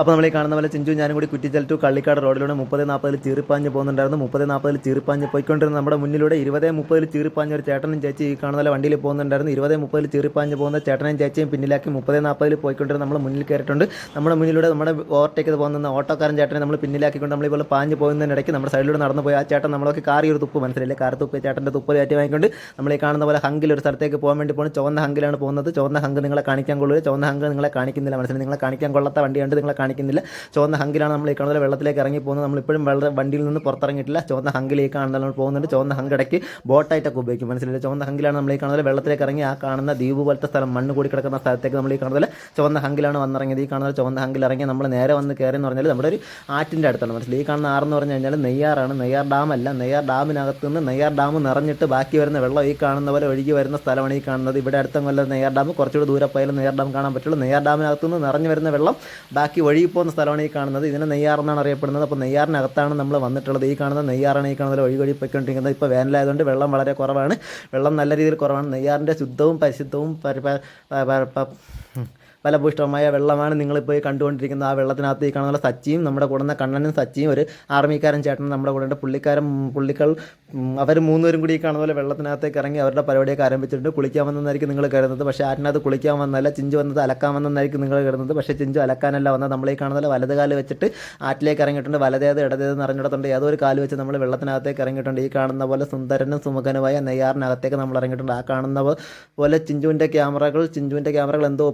അപ്പോൾ നമ്മൾ ഈ കാണുന്ന പോലെ ചിഞ്ചു ഞാനും കൂടി കുറ്റിച്ചൽ ടു കള്ളിക്കാട് റോഡിലൂടെ മുപ്പത് നാൽപ്പതിൽ ചീറിപ്പാഞ്ഞ് പോകുന്നുണ്ടായിരുന്നു. മുപ്പത് നാൽപ്പതിൽ ചീറിപ്പാഞ്ഞ് പോയിക്കൊണ്ടിരുന്ന നമ്മുടെ മുന്നിലൂടെ ഇരുപത് മുപ്പതിൽ ചീറിപ്പാഞ്ഞ ഒരു ചേട്ടനും ചേച്ചി ഈ കാണുന്ന പോലെ വണ്ടിയിൽ പോകുന്നുണ്ടായിരുന്നു. ഇരുപത് മുപ്പതിൽ ചീറിപ്പാഞ്ഞ് പോകുന്ന ചേട്ടനും ചേച്ചിയും പിന്നിലാക്കി മുപ്പത് നാൽപ്പതിൽ പോയിക്കൊണ്ടിരുന്ന നമ്മൾ മുന്നിൽ കയറിയിട്ടുണ്ട്. നമ്മുടെ മുന്നിലൂടെ നമ്മുടെ ഓവർടേക്ക് പോകുന്ന ഓട്ടോക്കാരൻ ചേട്ടനെ നമ്മൾ പിന്നിലാക്കിക്കൊണ്ട് നമ്മൾ ഇപ്പോൾ പാഞ്ഞ് പോകുന്നതിനിടയ്ക്ക് നമ്മുടെ സൈഡിലൂടെ നടന്നു പോയി. ആ ചേട്ടൻ നമ്മളൊക്കെ കാറി ഒരു തുപ്പ് മനസ്സിലായില്ലേ? കാർ തുപ്പ് ചേട്ടന്റെ തുപ്പ് കയറ്റി വാങ്ങിക്കൊണ്ട് നമ്മൾ ഈ കാണുന്ന പോലെ ഹങ്കിൽ ഒരു സ്ഥലത്തേക്ക് പോകാൻ വേണ്ടി പോകുന്നത് ചുവന്ന ഹങ്കിലാണ് പോകുന്നത്. ചുവന്ന ഹങ്ക് നിങ്ങളെ കാണിക്കാൻ കൊള്ളുക ചുവന്ന ഹങ്ക് നിങ്ങളെ കാണിക്കുന്നില്ല മനസ്സിലായി? നിങ്ങളെ കാണിക്കാൻ കൊള്ളാത്ത വണ്ടിയുണ്ട് നിങ്ങളെ കാണിക്കുന്നില്ല. ചുവന്ന ഹങ്കിലാണ് നമ്മൾ ഈ കാണുന്നത്. വെള്ളത്തിലേക്ക് ഇറങ്ങി പോകുന്നത് നമ്മളിപ്പോഴും വെള്ളം വണ്ടിയിൽ നിന്ന് പുറത്തിറങ്ങിയിട്ടില്ല. ചുവന്ന ഹങ്കിലേക്ക് നമ്മൾ പോകുന്നുണ്ട് ചുവന്ന ഹങ്കിടയ്ക്ക് ബോട്ടായിട്ടൊക്കെ ഉപയോഗിക്കും. മനസ്സിലായില്ല? ചുവന്ന ഹങ്കിലാണ് നമ്മൾ ഈ കാണുന്നത്. വെള്ളത്തിലേക്ക് ഇറങ്ങി ആ കാണുന്ന ദ്വീപ് പോലത്തെ സ്ഥലം മണ്ണ് കൂടി കിടക്കുന്ന സ്ഥലത്തേക്ക് നമ്മൾ ഈ കാണുന്നത്. ചുവന്ന ഹങ്കിലാണ് വന്നിറങ്ങിയത്. ഈ കാണുന്നത് ചുവന്ന ഹങ്കിൽ ഇറങ്ങി നമ്മൾ നേരെ വന്ന് കയറി എന്ന് പറഞ്ഞാൽ നമ്മുടെ ഒരു ആറ്റിന്റെ അടുത്താണ്. മനസ്സിലായി? ഈ കാണുന്ന ആറെന്ന് പറഞ്ഞു കഴിഞ്ഞാൽ നെയ്യാറാണ്. നെയ്യാർ ഡാം അല്ല. നെയ്യാർ ഡാമിനകത്ത് നിന്ന് നെയ്യാർ ഡാം നിറഞ്ഞിട്ട് ബാക്കി വരുന്ന വെള്ളം ഈ കാണുന്ന പോലെ ഒഴുകി വരുന്ന സ്ഥലമാണ് ഈ കാണുന്നത്. ഇവിടെ അടുത്ത കൊല്ലം നെയ്യാർ ഡാം. കുറച്ചുകൂടി ദൂരെ പോയാലും നെയ്യാർ ഡാം കാണാൻ പറ്റുള്ളൂ. നെയ്യാർ ഡാമിനകത്ത് നിന്ന് നിറഞ്ഞു വരുന്ന വെള്ളം ബാക്കി ഒഴുകി പോകുന്ന സ്ഥലമാണ് ഈ കാണുന്നത്. ഇതിനെ നെയ്യാർ എന്നാണ് അറിയപ്പെടുന്നത്. അപ്പോൾ നെയ്യാറിനകത്താണ് നമ്മൾ വന്നിട്ടുള്ളത്. ഈ കാണുന്ന നെയ്യാറാണ് ഈ കാണുന്നത് വഴി വഴി പോയിക്കൊണ്ടിരിക്കുന്നത്. ഇപ്പോൾ വേനലായതുകൊണ്ട് വെള്ളം വളരെ കുറവാണ്. വെള്ളം നല്ല രീതിയിൽ കുറവാണ്. നെയ്യാറിന്റെ ശുദ്ധവും പരിശുദ്ധവും ഫലഭൂഷ്ടമായ വെള്ളമാണ് നിങ്ങളിപ്പോൾ കണ്ടുകൊണ്ടിരിക്കുന്നത്. ആ വെള്ളത്തിനകത്ത് ഈ കാണുന്ന സച്ചിയും നമ്മുടെ കൂടുന്ന കണ്ണനും സച്ചിയും ഒരു ആർമിക്കാരൻ ചേട്ടനും നമ്മുടെ കൂടെ ഉണ്ട്. പുള്ളിക്കാരൻ പുള്ളിക്കൾ അവർ മൂന്നുപേരും കൂടി ഈ കാണുന്ന പോലെ വെള്ളത്തിനകത്തേക്ക് ഇറങ്ങി അവരുടെ പരിപാടിയൊക്കെ ആരംഭിച്ചിട്ടുണ്ട്. കുളിക്കാൻ വന്നതായിരിക്കും നിങ്ങൾ കരുതുന്നത്. പക്ഷേ ആറ്റിനകത്ത് കുളിക്കാൻ വന്നല്ല ചിഞ്ചു വന്നത് അലക്കാൻ വന്നതായിരിക്കും നിങ്ങൾ കരുതുന്നത്. പക്ഷേ ചിഞ്ചു അലക്കാനല്ല വന്നത്. നമ്മൾ ഈ കാണുന്ന പോലെ വലത് കാൽ വെച്ചിട്ട് ആറ്റിലേക്ക് ഇറങ്ങിയിട്ടുണ്ട്. വലതേത് ഇടതേത് നിറഞ്ഞിടത്തുണ്ട് ഏതോ ഒരു കാൽ വെച്ച് നമ്മൾ വെള്ളത്തിനകത്തേക്ക് ഇറങ്ങിയിട്ടുണ്ട്. ഈ കാണുന്ന പോലെ സുന്ദരനും സുമുഖനുമായ നെയ്യാറിനകത്തേക്ക് നമ്മൾ ഇറങ്ങിയിട്ടുണ്ട്. ആ കാണുന്ന പോലെ ചിഞ്ചുവിന്റെ ക്യാമറകൾ ചിഞ്ചുവിന്റെ ക്യാമറകൾ എന്തോ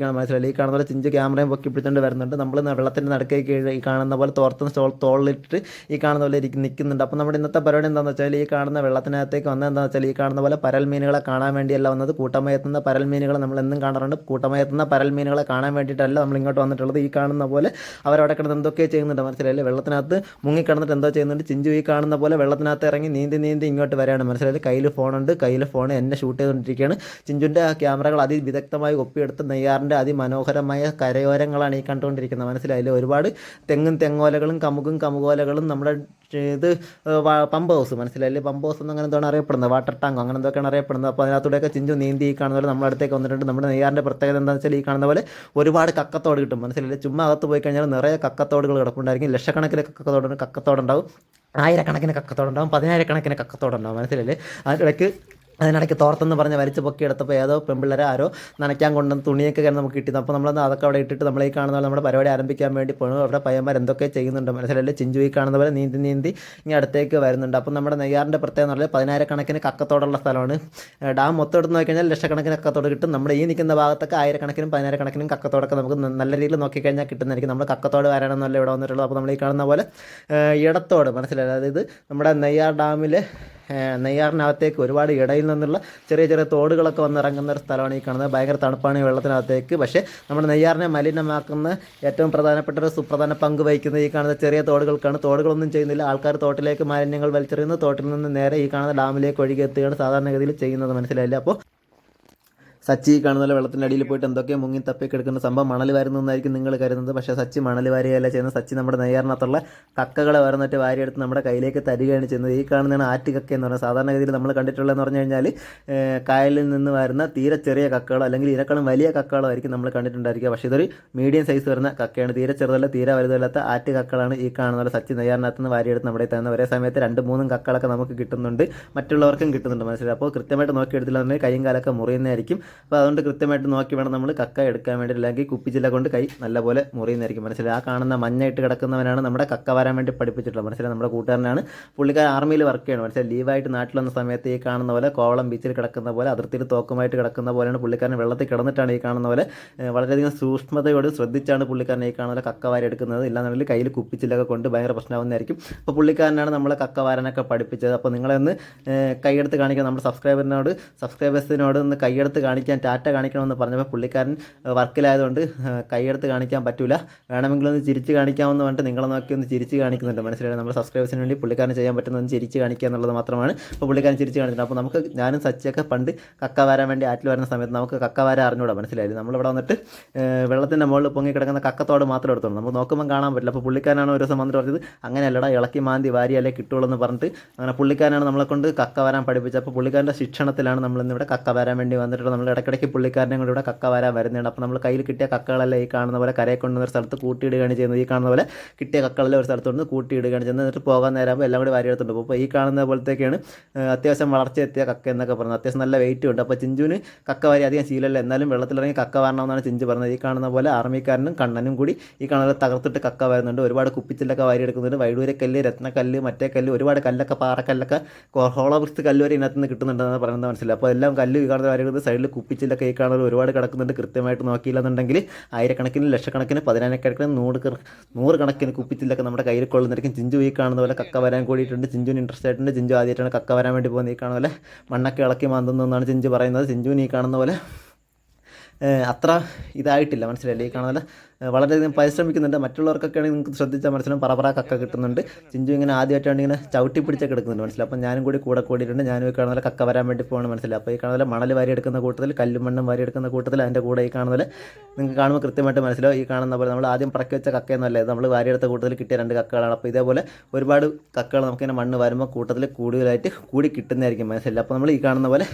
ഒപ്പിപ്പിടിച്ചുകൊണ്ടിരിക്കുകയാണ് മനസ്സിലായി ഈ കാണുന്ന പോലെ ചിഞ്ച് ക്യാമറയും പൊക്കി പിടിച്ചുകൊണ്ട് വരുന്നുണ്ട്. നമ്മൾ വെള്ളത്തിന്റെ നടക്കേ കീഴ് ഈ കാണുന്ന പോലെ തോർത്തുന്ന സ്റ്റോൾ തോളിലിട്ട് ഈ കാണുന്ന പോലെ ഇരിക്കും നിൽക്കുന്നുണ്ട് അപ്പോൾ നമ്മുടെ ഇന്നത്തെ പരിപാടി എന്താണെന്ന് വെച്ചാൽ ഈ കാണുന്ന വെള്ളത്തിനകത്തേക്ക് വന്നത് എന്താണെന്ന് വെച്ചാൽ ഈ കാണുന്ന പോലെ പരൽ മീനുകളെ കാണാൻ വേണ്ടിയല്ല വന്നത്. കൂട്ടമയത്തുന്ന പരൽ മീനുകൾ നമ്മൾ എന്നും കാണാറുണ്ട്. കൂട്ടമയത്തുന്ന പരൽ മീനുകളെ കാണാൻ വേണ്ടിയിട്ടല്ല നമ്മൾ ഇങ്ങോട്ട് വന്നിട്ടുള്ളത്. ഈ കാണുന്ന പോലെ അവരവിടെ കിടന്ന് എന്തൊക്കെ ചെയ്യുന്നുണ്ട് മനസ്സിലായില്ലേ? വെള്ളത്തിനകത്ത് മുങ്ങിക്കിടന്നിട്ട് എന്തോ ചെയ്യുന്നുണ്ട്. ചിഞ്ചു ഈ കാണുന്ന പോലെ വെള്ളത്തിനകത്ത് ഇറങ്ങി നീന്തി നീന്തി ഇങ്ങോട്ട് വരികയാണ് മനസ്സിലായില്ലേ? കയ്യിൽ ഫോണുണ്ട്. കയ്യിൽ ഫോൺ എന്നെ ഷൂട്ട് ചെയ്തുകൊണ്ടിരിക്കുകയാണ് ചിഞ്ചുന്റെ ക്യാമറകൾ അതിവിദഗ്ധമായി ഒപ്പിയെടുത്ത് നെയ്യാറിന്റെ അതിമനോഹരമായ കരയോരങ്ങളാണ് ഈ കണ്ടുകൊണ്ടിരിക്കുന്നത്. മനസ്സിലായില്ലേ ഒരുപാട് തെങ്ങും തെങ്ങോലകളും കമുകും കമുകോലകളും നമ്മുടെ ഇത് പമ്പ് ഹൗസ്. മനസ്സിലായില്ലേ പമ്പ് ഹൗസ് എന്ന് അങ്ങനെ എന്താണ് അറിയപ്പെടുന്നത്? വാട്ടർ ടാങ്ക് അങ്ങനെ എന്തൊക്കെയാണ് അറിയപ്പെടുന്നത്? അപ്പോൾ അതിനകത്തൂടെയൊക്കെ ചിഞ്ചു നീന്തി കാണുന്ന പോലെ നമ്മുടെ അടുത്തേക്ക് വന്നിട്ടുണ്ട്. നമ്മുടെ നെയ്യാറിന്റെ പ്രത്യേകത എന്താണെന്ന് വെച്ചാൽ ഈ കാണുന്ന പോലെ ഒരുപാട് കക്കത്തോട് കിട്ടും. മനസ്സിലായില്ലേ ചുമ്മാ അകത്ത് പോയി കഴിഞ്ഞാൽ നിറയെ കക്കത്തോടുകൾ കിടപ്പുണ്ടായിരിക്കും. ലക്ഷക്കണക്കിന് കക്കത്തോട് കക്കത്തോടുണ്ടാവും. ആയിരക്കണക്കിന് കക്കത്തോടുണ്ടാവും. പതിനായിരക്കണക്കിന് കക്കത്തോടുണ്ടാവും. മനസ്സിലല്ലേ അതിനിടയ്ക്ക് അതിനിടയ്ക്ക് തോർത്തെന്ന് പറഞ്ഞ് വലിച്ച് പൊക്കി എടുത്തപ്പോൾ ഏതോ പെമ്പിള്ളേരെ ആരോ നനയ്ക്കാൻ കൊണ്ട് തുണിയൊക്കെ കയറി നമുക്ക് കിട്ടി. അപ്പോൾ നമ്മളത് അതൊക്കെ അവിടെ ഇട്ടിട്ട് നമ്മൾ ഈ കാണുന്ന പോലെ നമ്മുടെ പരിപാടി ആരംഭിക്കാൻ വേണ്ടി പോകണം അവിടെ പയ്യന്മാർ എന്തൊക്കെ ചെയ്യുന്നുണ്ട്. മനസ്സിലല്ലേ ചിഞ്ചു ഈ കാണുന്ന പോലെ നീന്തി നീന്തി ഇനി അടുത്തേക്ക് വരുന്നുണ്ട്. അപ്പോൾ നമ്മുടെ നെയ്യാറിന്റെ പ്രത്യേകത എന്ന് പറഞ്ഞാൽ പതിനായിരക്കണക്കിന് കക്കത്തോടുള്ള സ്ഥലമാണ്. ഡാം മൊത്തം എടുത്ത് നോക്കിക്കഴിഞ്ഞാൽ ലക്ഷക്കണക്കിന് കക്കത്തോട് കിട്ടും. നമ്മുടെ ഈ നിൽക്കുന്ന ഭാഗത്തൊക്കെ ആയിരക്കണക്കിനും പതിനായിരക്കണക്കിനും കക്കത്തോടൊക്കെ നമുക്ക് നല്ല രീതിയിൽ നോക്കിക്കഴിഞ്ഞാൽ കിട്ടുന്നതായിരിക്കും. നമ്മൾ കക്കത്തോട് വരാനെന്നല്ല ഇവിടെ വന്നിട്ടുള്ളത്. അപ്പോൾ നമ്മൾ ഈ കാണുന്ന പോലെ ഇടത്തോട് മനസ്സിലായത് അതായത് നമ്മുടെ നെയ്യാർ ഏഹ് നെയ്യാറിനകത്തേക്ക് ഒരുപാട് ഇടയിൽ നിന്നുള്ള ചെറിയ ചെറിയ തോടുകളൊക്കെ വന്നിറങ്ങുന്ന ഒരു സ്ഥലമാണ് ഈ കാണുന്നത്. ഭയങ്കര തണുപ്പാണ് ഈ വെള്ളത്തിനകത്തേക്ക്. പക്ഷേ നമ്മുടെ നെയ്യാറിനെ മലിനമാക്കുന്ന ഏറ്റവും പ്രധാനപ്പെട്ട ഒരു സുപ്രധാന പങ്ക് വഹിക്കുന്ന ഈ കാണുന്ന ചെറിയ തോടുകൾക്കാണ്. തോടുകളൊന്നും ചെയ്യുന്നില്ല. ആൾക്കാർ തോട്ടിലേക്ക് മാലിന്യങ്ങൾ വലിച്ചെറിയുന്നു. തോട്ടിൽ നിന്ന് നേരെ ഈ കാണുന്ന ഡാമിലേക്ക് ഒഴുകി എത്തുകയാണ് സാധാരണഗതിയിൽ ചെയ്യുന്നത്. മനസ്സിലായില്ല? അപ്പോൾ സച്ചി കാണുന്ന വെള്ളത്തിന്റെ അടിയിൽ പോയിട്ട് എന്തൊക്കെ മുങ്ങി തപ്പി കിടക്കുന്ന സംഭവം മണൽ വാരുന്നതായിരിക്കും നിങ്ങൾ കരുതുന്നത്. പക്ഷേ സച്ചി മണൽ വാരിയല്ല ചെയ്യുന്നത്. സച്ചി നമ്മുടെ നെയ്യാറിനകത്തുള്ള കക്കകളെ വരുന്നിട്ട് വാരിയെടുത്ത് നമ്മുടെ കയ്യിലേക്ക് തരികയാണ് ചെയ്യുന്നത്. ഈ കാണുന്നതാണ് ആറ്റുകക്ക എന്ന് പറയുന്നത്. സാധാരണഗതിയിൽ നമ്മൾ കണ്ടിട്ടുള്ളതെന്ന് പറഞ്ഞു കഴിഞ്ഞാൽ കായലിൽ നിന്ന് വരുന്ന തീരെ ചെറിയ കക്കകളോ അല്ലെങ്കിൽ ഇതിനേക്കാളും വലിയ കക്കകളോ ആയിരിക്കും നമ്മൾ കണ്ടിട്ടുണ്ടായിരിക്കുക. പക്ഷേ ഇതൊരു മീഡിയം സൈസ് വരുന്ന കക്കയാണ്. തീരെ ചെറുതല്ല തീരെ വലുതല്ലാത്ത ആറ്റ് കക്കളാണ് ഈ കാണുന്ന സച്ചി നെയ്യാറിനകത്ത് നിന്ന് വാരിയെടുത്ത് നമ്മുടെ തന്നെ ഒരേ സമയത്ത് രണ്ട് മൂന്നും കക്കകളൊക്കെ നമുക്ക് കിട്ടുന്നുണ്ട്. മറ്റുള്ളവർക്കും കിട്ടുന്നുണ്ട്. മനസ്സിലായി? അപ്പോൾ കൃത്യമായിട്ട് നോക്കി എടുത്തില്ല എന്നുണ്ടെങ്കിൽ കൈയും കാലൊക്കെ മുറിയുന്നതായിരിക്കും. അപ്പോൾ അതുകൊണ്ട് കൃത്യമായിട്ട് നോക്കി വേണം നമ്മൾ കക്ക എടുക്കാൻ വേണ്ടി അല്ലെങ്കിൽ കുപ്പിച്ചില്ല കൊണ്ട് കൈ നല്ലപോലെ മുറിയുന്നതായിരിക്കും. മനസ്സിലായി? ആ കാണുന്ന മഞ്ഞയിട്ട് കിടക്കുന്നവനാണ് നമ്മുടെ കക്ക വരാൻ വേണ്ടി പഠിപ്പിച്ചിട്ടുള്ളത്. മനസ്സിലായി? നമ്മുടെ കൂട്ടുകാരനാണ്. പുള്ളിക്കാരൻ ആർമിയിൽ വർക്ക് ചെയ്യണം മനസ്സിലായി? ലീവായിട്ട് നാട്ടിൽ വന്ന സമയത്ത് ഈ കാണുന്ന പോലെ കോവളം ബീച്ചിൽ കിടക്കുന്ന പോലെ അതിർത്തിയിൽ തോക്കുമായിട്ട് കിടക്കുന്ന പോലെയാണ് പുള്ളിക്കാരൻ വെള്ളത്തിൽ കിടന്നിട്ടാണ് ഈ കാണുന്ന പോലെ വളരെയധികം സൂക്ഷ്മതയോട് ശ്രദ്ധിച്ചാണ് പുള്ളിക്കാരൻ ഈ കാണുന്ന പോലെ കക്ക വാരെടുക്കുന്നത് ഇല്ലാന്നുണ്ടെങ്കിൽ കയ്യിൽ കുപ്പിച്ചില്ലൊക്കെ കൊണ്ട് ഭയങ്കര പ്രശ്നമാവുന്നതായിരിക്കും. അപ്പോൾ പുള്ളിക്കാരനാണ് നമ്മളെ കക്ക വാരനൊക്കെ പഠിപ്പിച്ചത്. അപ്പോൾ നിങ്ങളെ ഒന്ന് കൈയെടുത്ത് കാണിക്കാൻ നമ്മുടെ സബ്സ്ക്രൈബറിനോട് സബ്സ്ക്രൈബേഴ്സിനോട് ഒന്ന് കൈയെടുത്ത് കാണിക്കാൻ ടാറ്റ കാണിക്കണമെന്ന് പറഞ്ഞപ്പോൾ പുള്ളിക്കാരൻ വർക്കിലായതുകൊണ്ട് കൈയെടുത്ത് കാണിക്കാൻ പറ്റില്ല വേണമെങ്കിൽ ഒന്ന് ചിരിച്ച് കാണിക്കാമെന്ന് പറഞ്ഞിട്ട് നിങ്ങളെ നോക്കി ഒന്ന് ചിരിച്ച് കാണിക്കുന്നുണ്ട്. മനസ്സിലായി? നമ്മുടെ സബ്സ്ക്രൈബേഴ്സിന് വേണ്ടി പുള്ളിക്കാരൻ ചെയ്യാൻ പറ്റുന്ന ഒന്ന് ചിരിച്ച് കാണിക്കുക എന്നുള്ളത് മാത്രമാണ് അപ്പോൾ പുള്ളിക്കാരൻ ചിരിച്ച് കാണിക്കുന്നത്. അപ്പോൾ നമുക്ക് ഞാനും സച്ചിയൊക്കെ പണ്ട് കക്ക വരാൻ വേണ്ടി ആറ്റിൽ വരുന്ന സമയത്ത് നമുക്ക് കക്ക വരാൻ അറിഞ്ഞൂടാ. മനസ്സിലായി നമ്മളിവിടെ വന്നിട്ട് വെള്ളത്തിന്റെ മുകളിൽ പൊങ്ങി കിടക്കുന്ന കക്കത്തോട് മാത്രം എടുത്തോളൂ നമുക്ക് നോക്കുമ്പോൾ കാണാൻ പറ്റില്ല. അപ്പോൾ പുള്ളിക്കാരനാണ് ഒരു ദിവസം വന്നിട്ട് പറഞ്ഞത് അങ്ങനെയല്ലടാ ഇളക്കി മാന്തി വാരിയല്ലേ കിട്ടുള്ളൂ എന്ന് പറഞ്ഞിട്ട് അങ്ങനെ പുള്ളിക്കാരനാണ് നമ്മളെ കൊണ്ട് കക്ക വരാൻ പഠിപ്പിച്ചത്. അപ്പോൾ പുള്ളിക്കാരന്റെ ശിക്ഷണത്തിലാണ് നമ്മൾ ഇന്നിവിടെ കക്ക വരാൻ വേണ്ടി വന്നിട്ട് നമ്മൾ പോലെ ഇടയ്ക്കിടയ്ക്ക് പുള്ളിക്കാരനെ കൊണ്ട് ഇവിടെ കക്ക വരാൻ വരുന്നുണ്ട് അപ്പോൾ നമ്മൾ കയ്യിൽ കിട്ടിയ കക്കകളെല്ലാം ഈ കാണുന്ന പോലെ കരയെ കൊണ്ടുവന്ന ഒരു സ്ഥലത്ത് കൂട്ടിയിടുകയാണ് ചെയ്യുന്നത്. ഈ കാണുന്ന പോലെ കിട്ടിയ കക്കളെല്ലാം ഒരു സ്ഥലത്ത് കൊണ്ട് കൂട്ടിയിടുകയാണ് ചെയ്യുന്നത്. എന്നിട്ട് പോകാൻ നേരമ്പോൾ എല്ലാം കൂടി വാരിയെടുത്തുണ്ട് അപ്പോൾ ഈ കാണുന്ന പോലത്തേക്കാണ് അത്യാവശ്യം വളർച്ച എത്തിയ കക്ക എന്നൊക്കെ പറയുന്നത് അത്യാവശ്യം നല്ല വെയിറ്റ് ഉണ്ട്. അപ്പോൾ ചിഞ്ചുവിന് കക്ക വാരി അധികം ശീലമല്ല. എന്നാലും വെള്ളത്തിലിറങ്ങി കക്ക വരണമെന്നാണ് ചിഞ്ചു പറഞ്ഞത്. ഈ കാണുന്ന പോലെ ആർമിക്കാരനും കണ്ണനും കൂടി ഈ കാണുന്ന തകർത്തിട്ട് കക്ക വരുന്നുണ്ട്. ഒരുപാട് കുപ്പിച്ചിലൊക്കെ വാരി എടുക്കുന്നുണ്ട് വൈഡൂരക്കല്ല് രത്നക്കല്ല് മറ്റേ കല്ല് ഒരുപാട് കല്ലൊക്കെ പാറക്കല്ലൊക്കെ ഹോളോബ്രിക്സ് കല്ല് വരെ ഇതിനകത്ത് നിന്ന് കിട്ടുന്നുണ്ടെന്ന് പറയുന്നത് മനസ്സിലായി. അപ്പോൾ എല്ലാം കല്ല് ഈ കാണുന്ന വാരി എടുക്കുന്നത് സൈഡിൽ കുപ്പിച്ചിലൊക്കെ കൈ കാണുന്നത് ഒരുപാട് കിടക്കുന്നുണ്ട്. കൃത്യമായിട്ട് നോക്കിയില്ലെന്നുണ്ടെങ്കിൽ ആയിരക്കണക്കിന് ലക്ഷക്കണക്കിന് പതിനായിരക്കണക്കിന് നൂറ് നൂറ് കണക്കിന് കുപ്പിച്ചിലൊക്കെ നമ്മുടെ കയ്യിൽ കൊള്ളുന്നതായിരിക്കും. ചിഞ്ചു ഈ കാണുന്ന പോലെ കക്ക വരാൻ കൂടിയിട്ടുണ്ട്. ചിഞ്ചുവിന് ഇൻട്രസ്റ്റ് ആയിട്ടുണ്ട്. ചിഞ്ചു ആദ്യമായിട്ടാണ് കക്ക വരാൻ വേണ്ടി പോകുന്നത്. ഈ കാണുന്ന പോലെ മണ്ണൊക്കെ ഇളക്കി മാന്തുന്നതെന്നാണ് ചിഞ്ചു പറയുന്നത്. ചിഞ്ചുവിന് ഈ കാണുന്ന പോലെ അത്ര ഇതായിട്ടില്ല. മനസ്സിലായില്ലേ? ഈ കാണുന്ന വളരെയധികം പരിശ്രമിക്കുന്നുണ്ട്. മറ്റുള്ളവർക്കൊക്കെ ആണെങ്കിൽ നിങ്ങൾക്ക് ശ്രദ്ധിച്ചാൽ മനസ്സിലാവും പറ കക്ക കിട്ടുന്നുണ്ട്. ചിഞ്ചു ഇങ്ങനെ ആദ്യമായിട്ടാണ് ഇങ്ങനെ ചവിട്ടി പിടിച്ചൊക്കെ കിടക്കുന്നുണ്ട് മനസ്സിലായി? അപ്പം ഞാനും കൂടി കൂടെ കൂടിയിട്ടുണ്ട്. ഞാനും ഈ കാണുന്ന കക്ക വരാൻ വേണ്ടി പോകണം മനസ്സിലായി? അപ്പോൾ ഈ കാണുന്ന മണൽ വാരി എടുക്കുന്ന കൂട്ടത്തിൽ കല്ലും മണ്ണും വാരി എടുക്കുന്ന കൂട്ടത്തിൽ അതിന്റെ കൂടെ ഈ കാണുന്ന നിങ്ങൾക്ക് കാണുമ്പോൾ കൃത്യമായിട്ട് മനസ്സിലാവും. ഈ കാണുന്ന പോലെ നമ്മൾ ആദ്യം പറക്കി വെച്ച കക്കയൊന്നുമല്ല നമ്മൾ വാരിയെടുത്ത കൂട്ടത്തിൽ കിട്ടിയ രണ്ട് കക്കകളാണ്. അപ്പോൾ ഇതേപോലെ ഒരുപാട് കക്കകൾ നമുക്കിങ്ങനെ മണ്ണ് വരുമ്പോൾ കൂട്ടത്തിൽ കൂടുതലായിട്ട് കൂടി കിട്ടുന്നതായിരിക്കും. മനസ്സിലായി? അപ്പോൾ നമ്മൾ ഈ കാണുന്ന പോലെ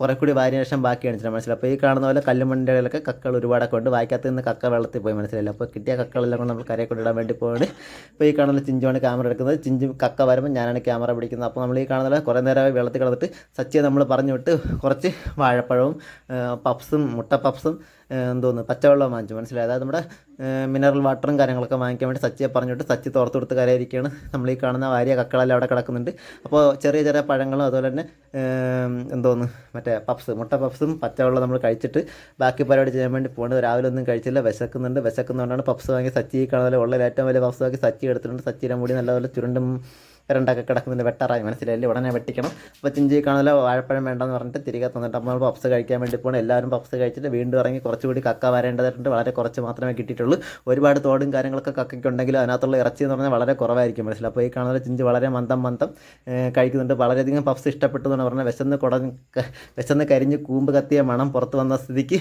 കുറേ കൂടി വാരിയ ശേഷം ബാക്കിയാണ്. വെച്ചാൽ മനസ്സിലായി? അപ്പോൾ ഈ കാണുന്ന പോലെ കല്ലുമണ്ണിന്റെ ഇടയിലൊക്കെ കക്കകൾ ഒരുപാടൊക്കെ ഉണ്ട്. വായിക്കാത്ത നിന്ന് കക്ക വെള്ളത്തിൽ പോയി. മനസ്സിലായില്ല. അപ്പോൾ കിട്ടിയ കക്കകളെല്ലാം കൊണ്ട് നമ്മൾ കരയെ കൊണ്ടിടാൻ വേണ്ടി പോവാണ്. ഇപ്പോൾ ഈ കാണുന്ന ചിഞ്ചുമാണ് ക്യാമറ എടുക്കുന്നത്. ചിഞ്ചു കക്ക വരുമ്പോൾ ഞാനാണ് ക്യാമറ പിടിക്കുന്നത്. അപ്പോൾ നമ്മൾ ഈ കാണുന്ന കുറേ നേരമായി വെള്ളത്തിൽ കിടന്നിട്ട് സച്ചിയെ നമ്മൾ പറഞ്ഞു വിട്ട് കുറച്ച് വാഴപ്പഴവും പപ്സും മുട്ട പപ്സും എന്തോന്ന് പച്ചവെള്ളം വാങ്ങിച്ചു. മനസ്സിലായി? അതായത് നമ്മുടെ മിനറൽ വാട്ടറും കാര്യങ്ങളൊക്കെ വാങ്ങിക്കാൻ വേണ്ടി സച്ചിയെ പറഞ്ഞിട്ട് സച്ചി തോർത്ത് കൊടുത്ത് കരയിരിക്കുകയാണ്. നമ്മൾ ഈ കാണുന്ന വാരിയ കക്കളെല്ലാം അവിടെ കിടക്കുന്നുണ്ട്. അപ്പോൾ ചെറിയ ചെറിയ പഴങ്ങളും അതുപോലെ തന്നെ എന്തോന്ന് മറ്റേ പപ്സ് മുട്ട പപ്സും പച്ചവെള്ളം നമ്മൾ കഴിച്ചിട്ട് ബാക്കി പരിപാടി ചെയ്യാൻ വേണ്ടി പോകുന്നത് രാവിലെ ഒന്നും കഴിച്ചില്ല. വിശക്കുന്നുണ്ട്. വിശക്കുന്നതുകൊണ്ടാണ് പപ്സ് വാങ്ങി സച്ചി കാണുന്ന ഉള്ള ഏറ്റവും വലിയ പപ്സ് വാങ്ങി സച്ചി എടുത്തിട്ടുണ്ട്. സച്ചിയുടെ മുടി നല്ലപോലെ ചുരുണ്ടും രണ്ടൊക്കെ കിടക്കുന്നതിന്റെ വെട്ടറായി. മനസ്സിലായില്ലേ? ഉടനെ വെട്ടിക്കണം. അപ്പോൾ ചിഞ്ചി കാണുന്ന വാഴപ്പഴം വേണ്ടെന്ന് പറഞ്ഞിട്ട് തിരികെ തന്നിട്ട് നമ്മൾ പപ്സ് കഴിക്കാൻ വേണ്ടി പോകണം എല്ലാവരും പപ്സ് കഴിച്ചിട്ട് വീണ്ടും ഇറങ്ങി കുറച്ചുകൂടി കക്ക വരേണ്ടതായിട്ടുണ്ട്. വളരെ കുറച്ച് മാത്രമേ കിട്ടിയിട്ടുള്ളൂ. ഒരുപാട് തോടും കാര്യങ്ങളൊക്കെ കക്കയ്ക്ക് ഉണ്ടെങ്കിലും അതിനകത്തുള്ള ഇറച്ചി എന്ന് പറഞ്ഞാൽ വളരെ കുറവായിരിക്കും. മനസ്സിലായി? അപ്പോൾ ഈ കാണുന്ന ചിഞ്ചി വളരെ മന്ദം മന്ദം കഴിക്കുന്നുണ്ട്. വളരെയധികം പപ്സ് ഇഷ്ടപ്പെട്ടു എന്ന് പറഞ്ഞാൽ വിശന്ന് കുട വിശന്ന് കരിഞ്ഞ് കൂമ്പ് കത്തിയ മണം പുറത്ത് വന്ന സ്ഥിതിക്ക്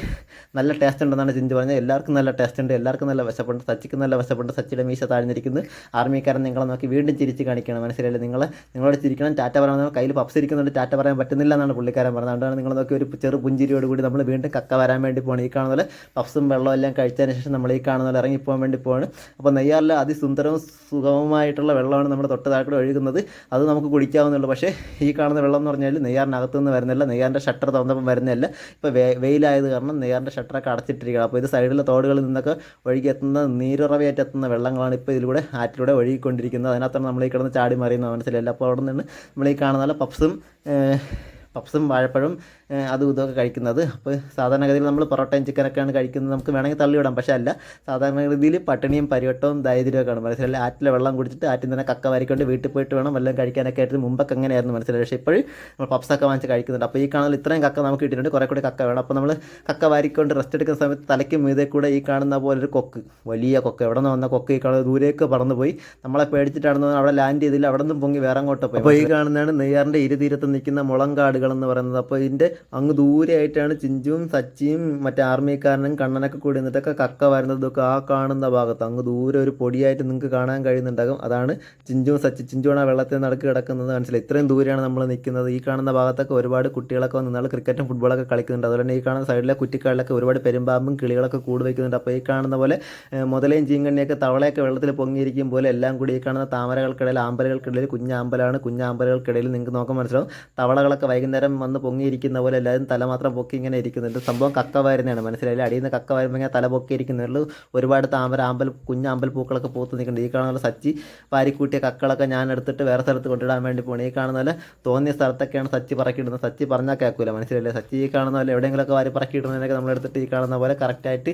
നല്ല ടേസ്റ്റ് ഉണ്ടെന്നാണ് ചിഞ്ചു പറഞ്ഞത്. എല്ലാവർക്കും നല്ല ടേസ്റ്റ് ഉണ്ട്. എല്ലാവർക്കും നല്ല വിശപ്പുണ്ട്. സച്ചിക്ക് നല്ല വിശപ്പുണ്ട്. സച്ചിയുടെ മീശ താഴ്ന്നിരിക്കുന്നു. ആർമിക്കാരൻ നിങ്ങളെ നോക്കി വീണ്ടും ചിരിച്ച് കാണിക്കണം മനസ്സിലായില്ലേ നിങ്ങൾ നിങ്ങളോട് ചിരിക്കണം ടാറ്റ പറയാൻ കയ്യിൽ പപ്സ് ഇരിക്കുന്നുണ്ട് ടാറ്റ പറയാൻ പറ്റുന്നില്ല എന്നാണ് പുള്ളിക്കാരൻ പറഞ്ഞത്. അതുകൊണ്ടാണ് നിങ്ങൾ നോക്കി ഒരു ചെറു പുഞ്ചിരിയോട് കൂടി നമ്മൾ വീണ്ടും കക്ക വരാൻ വേണ്ടി പോകണം ഈ കാണുന്ന പോലെ പപ്സും വെള്ളവും എല്ലാം കഴിച്ചതിന് ശേഷം നമ്മൾ ഈ കാണുന്ന ഇറങ്ങി ഇറങ്ങിപ്പോകാൻ വേണ്ടി പോവാണ്. അപ്പോൾ നെയ്യാറിലെ അതിസുന്ദരവും സുഗമമായിട്ടുള്ള വെള്ളമാണ് നമ്മുടെ തൊട്ട് താഴെ ഒഴുകുന്നത്. അത് നമുക്ക് കുടിക്കാവുന്നുള്ളൂ പക്ഷേ ഈ കാണുന്ന വെള്ളം എന്ന് പറഞ്ഞാൽ നെയ്യാറിനകത്തു നിന്ന് വരുന്നില്ല. നെയ്യാറിന്റെ ഷട്ടർ തുറന്നപ്പം വരുന്നില്ല. ഇപ്പോൾ വെയിലായത് കാരണം നെയ്യാറിന്റെ ഷട്ടറൊക്കെ അടച്ചിട്ടിരിക്കുകയാണ്. അപ്പോൾ ഇത് സൈഡിലെ തോടുകളിൽ നിന്നൊക്കെ ഒഴുകിയെത്തുന്ന നീരുറവയായിട്ട് എത്തുന്ന വെള്ളങ്ങളാണ് ഇപ്പോൾ ഇതിലൂടെ ആറ്റിലൂടെ ഒഴുകിക്കൊണ്ടിരിക്കുന്നത്. അതിനകത്താണ് നമ്മൾ ഈ കിടന്ന് ചാടി മറിയുന്നത് മനസ്സിലായില്ല അപ്പോൾ അവിടെ നിന്ന് നമ്മൾ ഈ കാണുന്ന പപ്സും പപ്സും വാഴപ്പഴം അതും ഇതൊക്കെ കഴിക്കുന്നത്. അപ്പോൾ സാധാരണഗതിയിൽ നമ്മൾ പൊറോട്ടയും ചിക്കനൊക്കെയാണ് കഴിക്കുന്നത്. നമുക്ക് വേണമെങ്കിൽ തള്ളിവിടാം പക്ഷേ അല്ല. സാധാരണഗതിയിൽ പട്ടിണിയും പരിവട്ടവും ദാരിദ്ര്യമൊക്കെയാണ് മനസ്സിലായി. ആറ്റിലെ വെള്ളം കുടിച്ചിട്ട് ആറ്റിൽ തന്നെ കക്ക വരിക്കൊണ്ട് വീട്ടിൽ പോയിട്ട് വേണം വെള്ളം കഴിക്കാനൊക്കെ ആയിട്ട്. മുമ്പൊക്കെ അങ്ങനെയായിരുന്നു മനസ്സിലായി. പക്ഷേ ഇപ്പോഴും നമ്മൾ പപ്സൊക്കെ വാങ്ങിച്ച് കഴിക്കുന്നുണ്ട്. അപ്പോൾ ഈ കാണുന്ന ഇത്രയും കക്ക നമുക്ക് കിട്ടിയിട്ടുണ്ട്. കുറേ കൂടി കക്ക വേണം. അപ്പോൾ നമ്മൾ കക്ക വാരിക്കൊണ്ട് റെസ്റ്റ് എടുക്കുന്ന സമയത്ത് തലയ്ക്ക് മീതെ കൂടെ ഈ കാണുന്ന പോലെ ഒരു കൊക്ക് വലിയ കൊക്ക്. എവിടെ നിന്ന് വന്ന കൊക്ക് ഈ കാണുന്ന ദൂരേക്ക് പറന്നു പോയി നമ്മളെ പേടിച്ചിട്ടാണെന്ന് അവിടെ ലാൻഡ് ചെയ്തില്ല. അവിടെ നിന്നും പൊങ്ങി വേറെ അങ്ങോട്ട് പോയി. അപ്പോൾ ഈ കാണുന്നതാണ് നെയ്യാറിന്റെ ഇരുതീരത്ത് നിൽക്കുന്ന മുളങ്കാടുകൾ. എന്ന് പറയുന്നത്. അപ്പോൾ ഇതിന്റെ അങ്ങ് ദൂരെയായിട്ടാണ് ചിഞ്ചുവും സച്ചിയും മറ്റേ ആർമിക്കാരനും കണ്ണനൊക്കെ കൂടി നിന്നിട്ടൊക്കെ കക്ക വരുന്നതൊക്കെ ആ കാണുന്ന ഭാഗത്ത് അങ്ങ് ദൂരെ ഒരു പൊടിയായിട്ട് നിങ്ങൾക്ക് കാണാൻ കഴിയുന്നുണ്ടാകും. അതാണ് ചിഞ്ചുവും സച്ചി ചിഞ്ചുവാണ് ആ വെള്ളത്തിൽ നടക്ക് കിടക്കുന്നത്. മനസ്സിലായി? ഇത്രയും ദൂരെയാണ് നമ്മൾ നിൽക്കുന്നത്. ഈ കാണുന്ന ഭാഗത്തൊക്കെ ഒരുപാട് കുട്ടികളൊക്കെ വന്ന് നാളെ ക്രിക്കറ്റും ഫുട്ബോളൊക്കെ കളിക്കുന്നുണ്ട്. അതുപോലെ തന്നെ ഈ കാണുന്ന സൈഡിലെ കുറ്റിക്കാളിലൊക്കെ ഒരുപാട് പെരുമ്പാമ്പും കിളികളൊക്കെ കൂട് വയ്ക്കുന്നുണ്ട്. അപ്പോൾ ഈ കാണുന്ന പോലെ മുതലയും ചീങ്കണ്ണിയൊക്കെ തവളയൊക്കെ വെള്ളത്തിൽ പൊങ്ങിയിരിക്കും പോലെ എല്ലാം കൂടി ഈ കാണുന്ന താമരകൾക്കിടയിൽ ആമ്പലുകൾക്കിടയിൽ കുഞ്ഞാമ്പലാണ് കുഞ്ഞാമ്പലുകൾക്കിടയിൽ നിങ്ങൾക്ക് നോക്കാൻ മനസ്സിലാവും. തവളകളൊക്കെ വൈകുന്നേരം വന്ന് പൊങ്ങിയിരിക്കുന്ന പോലെ എല്ലാവരും തല മാത്രം പൊക്കി ഇങ്ങനെ ഇരിക്കുന്നുണ്ട് സംഭവം? കക്ക വരുന്നതാണ്. മനസ്സിലായില്ല? അടിയിൽ നിന്ന് കക്ക വരുമ്പോൾ ഇങ്ങനെ തല പൊക്കി ഇരിക്കുന്നുള്ളൂ. ഒരുപാട് താമര ആമ്പൽ കുഞ്ഞാമ്പൽ പൂക്കളൊക്കെ പൂത്ത് നിൽക്കുന്നുണ്ട്. ഈ കാണുന്ന സച്ചി പാരിക്കൂട്ടിയ കക്കളൊക്കെ ഞാൻ എടുത്തിട്ട് വേറെ സ്ഥലത്ത് കൊണ്ടിടാൻ വേണ്ടി പോകണം ഈ കാണുന്ന പോലെ തോന്നിയ സ്ഥലത്തൊക്കെയാണ് സച്ചി പറക്കിയിടുന്നത്. സച്ചി പറഞ്ഞാൽ കേൾക്കൂല മനസ്സിലല്ലേ സച്ചി ഈ കാണുന്ന പോലെ എവിടെയെങ്കിലുമൊക്കെ വാരി പറക്കിയിടുന്നതിനൊക്കെ നമ്മൾ എടുത്തിട്ട് ഈ കാണുന്ന പോലെ കറക്റ്റായിട്ട്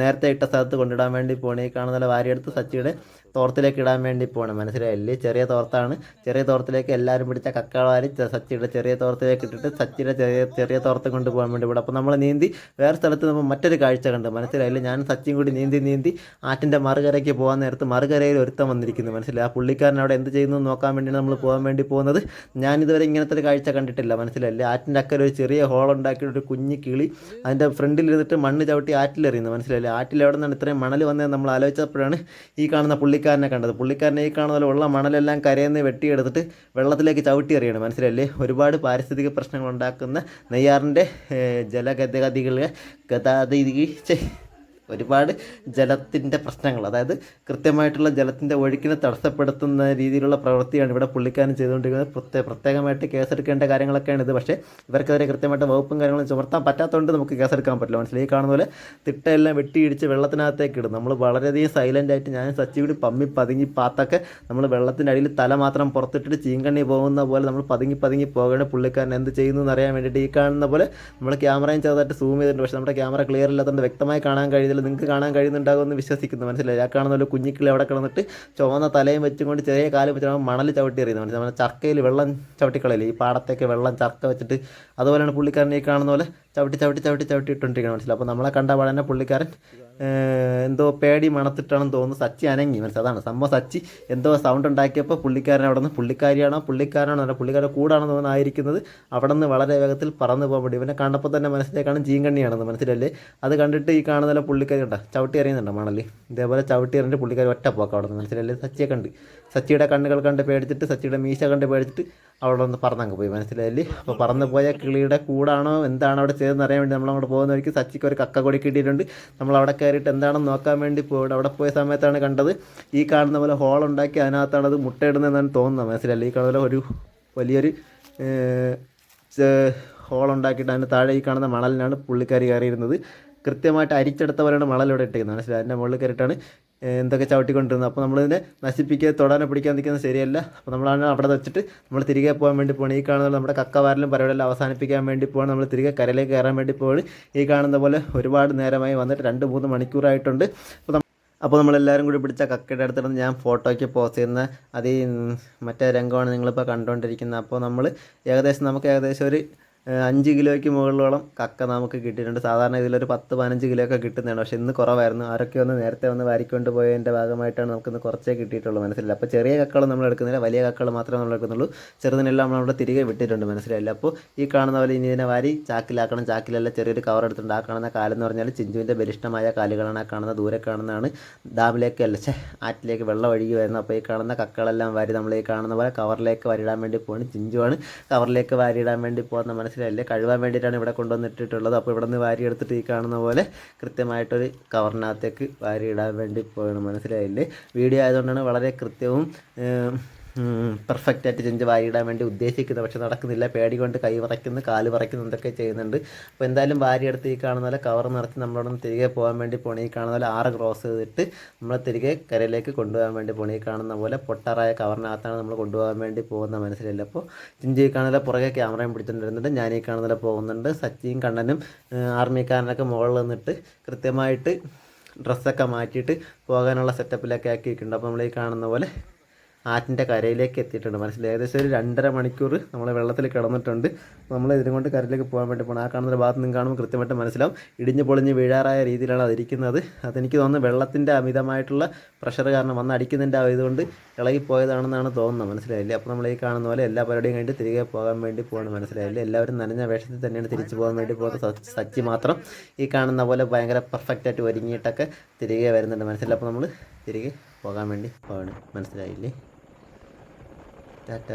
നേരത്തെ ഇട്ട സ്ഥലത്ത് കൊണ്ടിടാൻ വേണ്ടി പോകണം ഈ കാണുന്ന പോലെ വാരിയെടുത്ത് സച്ചിയുടെ തോർത്തിലേക്ക് ഇടാൻ വേണ്ടി പോകണം മനസ്സിലായില്ലേ ചെറിയ തോർത്താണ്. ചെറിയ തോർത്തിലേക്ക് എല്ലാവരും പിടിച്ച കക്കാളാരി സച്ചിയുടെ ചെറിയ തോർത്തിലേക്ക് ഇട്ടിട്ട് സച്ചിയുടെ ചെറിയ ചെറിയ തോർത്ത് കൊണ്ട് പോകാൻ വേണ്ടി പോകണം അപ്പോൾ നമ്മൾ നീന്തി വേറെ സ്ഥലത്ത് നമ്മൾ മറ്റൊരു കാഴ്ച കണ്ട്. മനസ്സിലായില്ലേ ഞാൻ സച്ചിയും കൂടി നീന്തി നീന്തി ആറ്റിന്റെ മറുകരയ്ക്ക് പോകാൻ നേരത്ത് മറുകരയിൽ ഒരുത്തം വന്നിരിക്കുന്നു. മനസ്സിലായി? ആ പുള്ളിക്കാരൻ അവിടെ എന്ത് ചെയ്യുന്നു നോക്കാൻ വേണ്ടിയാണ് നമ്മൾ പോകാൻ വേണ്ടി പോകുന്നത്. ഞാൻ ഇതുവരെ ഇങ്ങനത്തെ ഒരു കാഴ്ച കണ്ടിട്ടില്ല. മനസ്സിലായില്ലേ ആറ്റിന്റെ അക്കരെ ഒരു ചെറിയ ഹോൾ ഉണ്ടാക്കിയിട്ട് ഒരു കുഞ്ഞു കിളി അതിന്റെ ഫ്രണ്ടിൽ ഇരുന്നിട്ട് മണ്ണ് ചവിട്ടി ആറ്റിലെറിയുന്നു. മനസ്സിലായില്ലേ ആറ്റിൽ എവിടെ നിന്നാണ് ഇത്രയും മണൽ വന്നത് നമ്മൾ ആലോചിച്ചപ്പോഴാണ് ഈ കാണുന്ന പുള്ളിക്കാരനെ കണ്ടത്. പുള്ളിക്കാരനെ ഈ കാണുന്ന ഉള്ള മണലെല്ലാം കരയെന്ന് വെട്ടിയെടുത്തിട്ട് വെള്ളത്തിലേക്ക് ചവിട്ടി എറിയണം. മനസ്സിലല്ലേ ഒരുപാട് പാരിസ്ഥിതിക പ്രശ്നങ്ങൾ ഉണ്ടാക്കുന്ന നെയ്യാറിന്റെ ജലഗതഗതികളെ ഗതാഗതി ഒരുപാട് ജലത്തിന്റെ പ്രശ്നങ്ങൾ അതായത് കൃത്യമായിട്ടുള്ള ജലത്തിന്റെ ഒഴുക്കിനെ തടസ്സപ്പെടുത്തുന്ന രീതിയിലുള്ള പ്രവൃത്തിയാണ് ഇവിടെ പുള്ളിക്കാരൻ ചെയ്തുകൊണ്ടിരിക്കുന്നത്. പ്രത്യേക പ്രത്യേകമായിട്ട് കേസെടുക്കേണ്ട കാര്യങ്ങളൊക്കെയാണ് ഇത്. പക്ഷേ ഇവർക്കെതിരെ കൃത്യമായിട്ട് വകുപ്പും കാര്യങ്ങളും ചുമർത്താൻ പറ്റാത്തതുകൊണ്ട് നമുക്ക് കേസെടുക്കാൻ പറ്റില്ല. മനസ്സിലായി? കാണുന്ന പോലെ തിട്ടയെല്ലാം വെട്ടിയിടിച്ച് വെള്ളത്തിനകത്തേക്ക് ഇടും. നമ്മൾ വളരെയധികം സൈലന്റ് ആയിട്ട് ഞാൻ സച്ചി കൂടി പമ്മി പതുങ്ങി പാത്തൊക്കെ നമ്മൾ വെള്ളത്തിന്റെ അടിയിൽ തല മാത്രം പുറത്തിട്ടിട്ട് ചീങ്കണ്ണി പോകുന്ന പോലെ നമ്മൾ പതുങ്ങി പതുങ്ങി പോകേണ്ട പുള്ളിക്കാരൻ എന്ത് ചെയ്യുന്നു എന്ന് അറിയാൻ വേണ്ടിയിട്ട് ഈ കാണുന്ന പോലെ നമ്മൾ ക്യാമറയും ചെറുതായിട്ട് സൂം ചെയ്തിട്ടുണ്ട്. പക്ഷേ നമ്മുടെ ക്യാമറ ക്ലിയർ ഇല്ലാത്തതുകൊണ്ട് വ്യക്തമായി കാണാൻ കഴിയുന്നില്ല. നിങ്ങൾക്ക് കാണാൻ കഴിയുന്നുണ്ടാകുമെന്ന് വിശ്വസിക്കുന്നു. മനസ്സിലായി? ആ കാണുന്ന പോലെ കുഞ്ഞിക്കിളി അവിടെ കിടന്നിട്ട് ചുവന്ന തലയും വെച്ചുകൊണ്ട് ചെറിയ കാലം വെച്ചാൽ മണൽ ചവിട്ടി എറിയുന്നത് മനസ്സിലായി? ചർക്കയിൽ വെള്ളം ചവിട്ടിക്കളയില്ലേ? ഈ പാടത്തേക്ക് വെള്ളം ചർക്ക വെച്ചിട്ട് അതുപോലെയാണ് പുള്ളിക്കാരനെ ഈ കാണുന്ന പോലെ ചവിട്ടി ചവിട്ടി ചവിട്ടി ചവിട്ടി ഇട്ടുകൊണ്ടിരിക്കണം മനസ്സിലായി. അപ്പോൾ നമ്മളെ കണ്ട പാടെ പുള്ളിക്കാരൻ എന്തോ പേടി മണത്തിട്ടാണെന്ന് തോന്നുന്നു. സച്ചി അനങ്ങി മനസ്സിലായി? അതാണ് സംഭവം. സച്ചി എന്തോ സൗണ്ട് ഉണ്ടാക്കിയപ്പോൾ പുള്ളിക്കാരൻ അവിടെ നിന്ന് പുള്ളിക്കാരിയാണോ പുള്ളിക്കാരനാണോ അല്ല പുള്ളിക്കാരുടെ കൂടാണെന്ന് തോന്നുന്നു ആയിരിക്കുന്നത് അവിടെ നിന്ന് വളരെ വേഗത്തിൽ പറന്നു പോകാൻ വേണ്ടി. ഇവനെ കണ്ടപ്പോൾ തന്നെ മനസ്സിലേക്കാണ് ജീങ്കണ്ണിയാണെന്ന് മനസ്സിലല്ലേ അത് കണ്ടിട്ട് ഈ കാണുന്ന പുള്ളിക്കാരി കണ്ട? ചവിട്ടി എറിയുന്നുണ്ട് മണൽ? ഇതേപോലെ ചവിട്ടി എറിഞ്ഞിട്ട് പുള്ളിക്കാരി ഒറ്റ പോക്കാം അവിടെ നിന്ന് മനസ്സിലല്ലേ സച്ചിയെ കണ്ട്. സച്ചിയുടെ കണ്ണുകൾ കണ്ട് പേടിച്ചിട്ട് സച്ചിയുടെ മീശ കണ്ട് പേടിച്ചിട്ട് അവിടെ ഒന്ന് പറന്നങ്ങ് പോയി. മനസ്സിലായില്ലേ? അപ്പോൾ പറന്നു പോയ കിളിയുടെ കൂടാണോ? എന്താണ് അവിടെ ചെയ്തതെന്ന് അറിയാൻ വേണ്ടി നമ്മളങ്ങോട്ട് പോകുന്ന വഴിക്ക് സച്ചിക്ക് ഒരു കക്ക കൊടി കിട്ടിയിട്ടുണ്ട്. നമ്മൾ അവിടെ കയറിയിട്ട് എന്താണെന്ന് നോക്കാൻ വേണ്ടി പോയിട്ട് അവിടെ പോയ സമയത്താണ് കണ്ടത്. ഈ കാണുന്ന പോലെ ഹോൾ ഉണ്ടാക്കി അതിനകത്താണ് അത് മുട്ടയിടുന്നതെന്നാണ് തോന്നുന്നത്. മനസ്സിലല്ലേ ഈ കാണുന്ന പോലെ ഒരു വലിയൊരു ഹോൾ ഉണ്ടാക്കിയിട്ട് അതിന് താഴെ ഈ കാണുന്ന മണലിനാണ് പുള്ളിക്കാരി കയറിയിരുന്നത്. കൃത്യമായിട്ട് അരിച്ചെടുത്ത പോലെയാണ് മണൽ ഇവിടെ ഇട്ടിരിക്കുന്നത്. മനസ്സിലായി? അതിന്റെ മുകളിൽ കയറിയിട്ടാണ് എന്തൊക്കെ ചവിട്ടിക്കൊണ്ടിരുന്നത്. അപ്പോൾ നമ്മളിതിനെ നശിപ്പിക്കുക തൊടാനോ പിടിക്കാൻ നിൽക്കുന്നത് ശരിയല്ല. അപ്പോൾ നമ്മളാണ് അവിടെ വെച്ചിട്ട് നമ്മൾ തിരികെ പോകാൻ വേണ്ടി പോകണം ഈ കാണുന്ന നമ്മുടെ കക്കവാരലും പരിപാടിയെല്ലാം അവസാനിപ്പിക്കാൻ വേണ്ടി പോകണം നമ്മൾ തിരികെ കരയിലേക്ക് കയറാൻ വേണ്ടി പോകണം ഈ കാണുന്ന പോലെ ഒരുപാട് നേരമായി വന്നിട്ട് രണ്ട് മൂന്ന് മണിക്കൂറായിട്ടുണ്ട്. അപ്പോൾ അപ്പോൾ നമ്മളെല്ലാവരും കൂടി പിടിച്ച കക്കയുടെ അടുത്തിരുന്ന് ഞാൻ ഫോട്ടോയ്ക്ക് പോസ്റ്റ് ചെയ്യുന്ന അത് മറ്റേ രംഗമാണ് നിങ്ങളിപ്പോൾ കണ്ടുകൊണ്ടിരിക്കുന്നത് അപ്പോൾ നമ്മൾ ഏകദേശം നമുക്ക് ഏകദേശം ഒരു അഞ്ച് കിലോയ്ക്ക് മുകളിലോളം കക്ക നമുക്ക് കിട്ടിയിട്ടുണ്ട്. സാധാരണ ഇതിലൊരു പത്ത് പതിനഞ്ച് കിലോ കിട്ടുന്നതാണ്. പക്ഷേ ഇന്ന് കുറവായിരുന്നു. ആരൊക്കെ ഒന്ന് നേരത്തെ വന്ന് വാരിക്കൊണ്ട് പോയതിന്റെ ഭാഗമായിട്ടാണ് നമുക്കിന്ന് കുറച്ചേ കിട്ടിയിട്ടുള്ളൂ മനസ്സിലായി അപ്പോൾ ചെറിയ കക്കകളും നമ്മൾ എടുക്കുന്നില്ല. വലിയ കക്കൾ മാത്രമേ നമ്മൾ എടുക്കുന്നുള്ളൂ. ചെറുതിനെല്ലാം നമ്മൾ അവിടെ തിരികെ വിട്ടിട്ടുണ്ട് മനസ്സിലായില്ല. അപ്പോൾ ഈ കാണുന്ന പോലെ ഇനി ഇതിനെ വാരി ചാക്കിലാക്കണം. ചാക്കിലല്ല ചെറിയൊരു കവർ എടുത്തിട്ടുണ്ട് ആ കാണുന്ന കാലെന്ന് പറഞ്ഞാൽ ചിഞ്ചുവിന്റെ ബലിഷ്ടമായ കാലുകളാണ് ആ കാണുന്ന ദൂരെ കാണുന്നതാണ്. ഡാമിലേക്ക് അല്ല ചേ ആറ്റിലേക്ക് വെള്ളം ഒഴുകി വരുന്നത് അപ്പോൾ ഈ കാണുന്ന കക്കളെല്ലാം വാരി നമ്മൾ ഈ കാണുന്ന പോലെ കവറിലേക്ക് വാരിടാൻ വേണ്ടി പോകണം ചിഞ്ചുവാണ് കവറിലേക്ക് വാരിയിടാൻ വേണ്ടി പോകുന്ന മനസ്സിലല്ലേ കഴുകാൻ വേണ്ടിയിട്ടാണ് ഇവിടെ കൊണ്ടുവന്നിട്ടിട്ടുള്ളത്. അപ്പോൾ ഇവിടെ നിന്ന് വാരി എടുത്തിട്ട് ഈ കാണുന്ന പോലെ കൃത്യമായിട്ടൊരു കവറിനകത്തേക്ക് വാരി ഇടാൻ വേണ്ടി പോകണം മനസ്സിലായില്ലേ? വീഡിയോ ആയതുകൊണ്ടാണ് വളരെ കൃത്യവും പെർഫെക്റ്റ് ആയിട്ട് ചെഞ്ച് വാരിയിടാൻ വേണ്ടി ഉദ്ദേശിക്കുന്നത് പക്ഷെ നടക്കുന്നില്ല. പേടി കൊണ്ട് കൈ വറയ്ക്കുന്നു കാൽ വറയ്ക്കുന്നു എന്തൊക്കെ ചെയ്യുന്നുണ്ട്. അപ്പോൾ എന്തായാലും വാരിയെടുത്ത് ഈ കാണുന്ന പോലെ കവർ നിറച്ച് നമ്മളോടൊന്ന് തിരികെ പോകാൻ വേണ്ടി പോണി ഈ കാണുന്ന പോലെ ആറ് ക്രോസ് ചെയ്തിട്ട് നമ്മൾ തിരികെ കരയിലേക്ക് കൊണ്ടുപോകാൻ വേണ്ടി പോണി ഈ കാണുന്ന പോലെ പൊട്ടറായ കവറിനകത്താണ് നമ്മൾ കൊണ്ടുപോകാൻ വേണ്ടി പോകുന്ന മനസ്സിലല്ല അപ്പോൾ ചിഞ്ചി ഈ കാണുന്ന പുറകെ ക്യാമറയും പിടിച്ചിട്ടുണ്ട് ഞാൻ ഈ കാണുന്ന പോലെ പോകുന്നുണ്ട്. സച്ചിയും കണ്ണനും ആർമിക്കാരനൊക്കെ മുകളിൽ നിന്നിട്ട് കൃത്യമായിട്ട് ഡ്രസ്സൊക്കെ മാറ്റിയിട്ട് പോകാനുള്ള സെറ്റപ്പിലൊക്കെ ആക്കിയിട്ടുണ്ട്. അപ്പോൾ നമ്മൾ ഈ കാണുന്ന പോലെ ആറ്റിന്റെ കരയിലേക്ക് എത്തിയിട്ടുണ്ട്. മനസ്സിലായി? ഏകദേശം ഒരു രണ്ടര മണിക്കൂർ നമ്മൾ വെള്ളത്തിൽ കിടന്നിട്ടുണ്ട്. നമ്മൾ ഇതിനും കൊണ്ട് കരയിലേക്ക് പോകാൻ വേണ്ടി പോകണം ആ കാണുന്ന ഭാഗത്ത് നിന്ന് കാണുമ്പോൾ കൃത്യമായിട്ട് മനസ്സിലാവും. ഇടിഞ്ഞ് പൊളിഞ്ഞ് വീഴാറായ രീതിയിലാണ് അതിരിക്കുന്നത് അതെനിക്ക് തോന്നുന്നു വെള്ളത്തിന്റെ അമിതമായിട്ടുള്ള പ്രഷർ കാരണം വന്ന് അടിക്കുന്നതിന്റെ ആയതുകൊണ്ട് ഇളകിപ്പോയതാണെന്നാണ് തോന്നുന്നത്. മനസ്സിലായില്ലേ? അപ്പോൾ നമ്മൾ ഈ കാണുന്ന പോലെ എല്ലാ പരിപാടിയും കഴിഞ്ഞിട്ട് തിരികെ പോകാൻ വേണ്ടി പോകണം മനസ്സിലായില്ലേ? എല്ലാവരും നനഞ്ഞ വേഷത്തിൽ തന്നെയാണ് തിരിച്ചു പോകാൻ വേണ്ടി പോകുന്ന സച്ചി മാത്രം. ഈ കാണുന്ന പോലെ ഭയങ്കര പെർഫെക്റ്റായിട്ട് ഒരുങ്ങിയിട്ടൊക്കെ തിരികെ വരുന്നുണ്ട്. മനസ്സിലായി? അപ്പോൾ നമ്മൾ തിരികെ പോകാൻ വേണ്ടി പോകണം മനസ്സിലായില്ലേ? ടാറ്റ